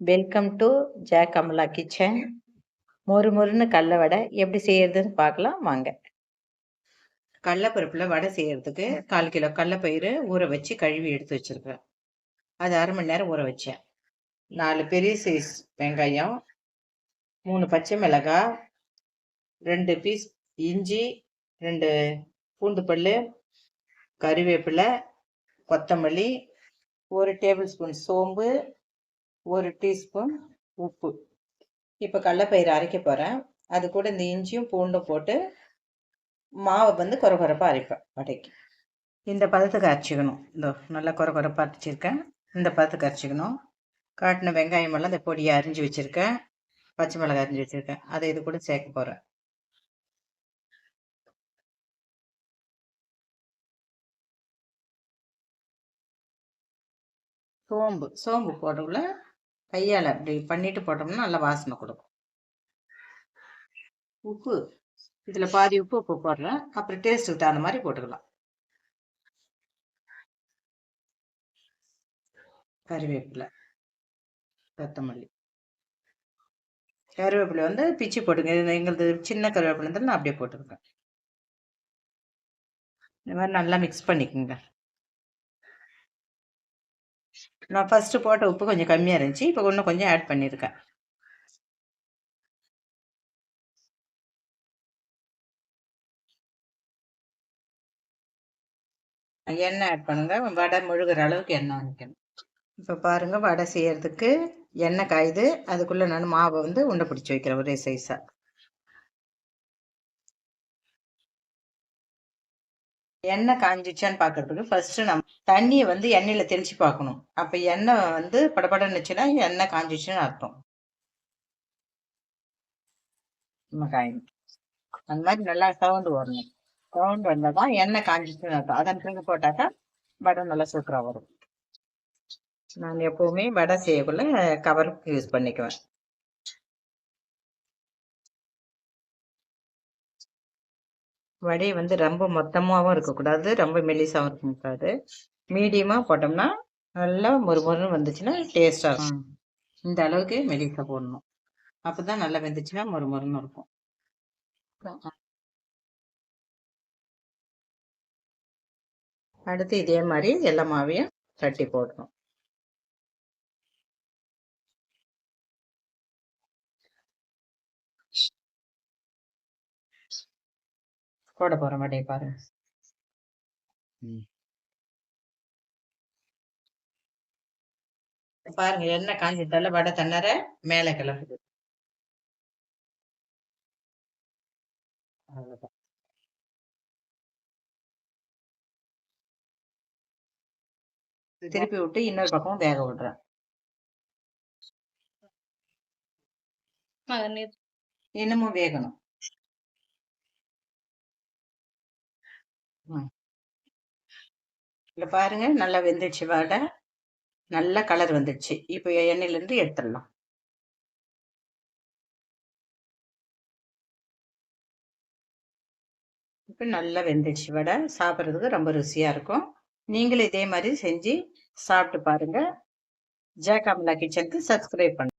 Welcome to J Kamala kitchen மொறு மொறுன்னு கடல வடை எப்படி செய்யறதுன்னு பார்க்கலாம் வாங்க. கடலப்பருப்பில் வடை செய்யறதுக்கு கால் கிலோ கடலப்பயிறு ஊற வச்சு கழுவி எடுத்து வச்சிருக்கேன். அது அரை மணி நேரம் ஊற வச்சேன். நாலு பெரிய சைஸ் வெங்காயம் மூணு பச்சை மிளகாய் ரெண்டு பீஸ் இஞ்சி ரெண்டு பூண்டு பல் கருவேப்பிலை கொத்தமல்லி ஒரு டேபிள் ஸ்பூன் சோம்பு ஒரு டீஸ்பூன் உப்பு. இப்போ கடலப்பயிறு அரைக்க போகிறேன் அது கூட இந்த இஞ்சியும் பூண்டும் போட்டு மாவை வந்து குறகுறப்பாக அரைப்பேன் வடைக்கு. இந்த பதத்துக்கு அரைச்சிக்கணும். இந்த நல்லா குறகுறப்பாக அரைச்சிருக்கேன். இந்த பதத்துக்கு அரைச்சிக்கணும். காட்டின வெங்காயம் எல்லாம் இந்த பொடியை அரிஞ்சு வச்சுருக்கேன். பச்சை மிளகாய் அரிஞ்சு வச்சுருக்கேன். அதை இது கூட சேர்க்க போகிறேன் சோம்பு சோம்பு போடக்குள்ள கையால் அப்படி பண்ணிட்டு போட்டோம்னா நல்லா வாசனை கொடுக்கும். உப்பு. இதில் பாதி உப்பு உப்பு போடுறேன். அப்புறம் டேஸ்ட்டுக்கு தகுந்த மாதிரி போட்டுக்கலாம். கருவேப்பிலை கொத்தமல்லி. கருவேப்பிலை வந்து பிச்சு போட்டுங்க. எங்களது சின்ன கருவேப்பிலை இருந்தாலும் நான் அப்படியே போட்டுருக்கேன் இந்த மாதிரி நல்லா மிக்ஸ் பண்ணிக்கோங்க. நான் ஃபஸ்ட்டு போட்ட உப்பு கொஞ்சம் கம்மியாக இருந்துச்சு. இப்போ இன்னும் கொஞ்சம் ஆட் பண்ணியிருக்கேன் எண்ணெய் ஆட் பண்ணுங்க. வடை முழுகிற அளவுக்கு எண்ணெய் வாங்கிக்கணும். இப்போ பாருங்கள் வடை செய்யறதுக்கு எண்ணெய் காயுது. அதுக்குள்ளே நான் மாவை வந்து உண்டை பிடிச்சி வைக்கிறேன் ஒரே சைஸாக எண்ணெய் காஞ்சிச்சான்னு பார்க்கறதுக்கு ஃபர்ஸ்ட் நம்ம தண்ணியை வந்து எண்ணெயில தெளிச்சு பார்க்கணும். அப்போ எண்ணெய் வந்து படபடன்னுச்சுன்னா எண்ணெய் காஞ்சிச்சுன்னு அர்த்தம். காயும் அந்த மாதிரி நல்லா சவுண்டு வரணும். சவுண்ட் வந்தால் தான் எண்ணெய் காஞ்சிச்சுன்னு அர்த்தம். அதன் பிறகு போட்டாக்கா வடை நல்லா சூப்பராக வரும். நான் எப்போவுமே வடை செய்யக்குள்ள கவருக்கு யூஸ் பண்ணிக்குவேன். வடை வந்து ரொம்ப மொத்தமாகவும் இருக்கக்கூடாது. ரொம்ப மெலிசாகவும் இருக்கக்கூடாது. மீடியமாக போட்டோம்னா நல்லா மொறு மொறுன்னு வந்துச்சுன்னா டேஸ்டாக இருக்கும். இந்த அளவுக்கு மெலிசா போடணும். அப்போ தான் நல்லா வெந்துச்சுன்னா மொறு மொறுன்னு இருக்கும். அடுத்து இதே மாதிரி எல்லா மாவையும் தட்டி போடணும். போட போற வடையை பாருங்க. பாருங்க எண்ணெய் காஞ்சிட்டால வடை தண்ணற மேலே கிளம்புது திருப்பி விட்டு இன்னொரு பக்கம் வேக விடுறேன். இன்னமும் வேகணும். இல்லை பாருங்க நல்லா வெந்துடுச்சு வடை. நல்ல கலர் வந்துடுச்சு இப்போ எண்ணெயிலேருந்து எடுத்துடலாம். இப்போ நல்லா வெந்துடுச்சு வடை. சாப்பிட்றதுக்கு ரொம்ப ருசியாக இருக்கும். நீங்களும் இதே மாதிரி செஞ்சு சாப்பிட்டு பாருங்க. ஜே கிச்சனுக்கு சப்ஸ்கிரைப் பண்ணுங்க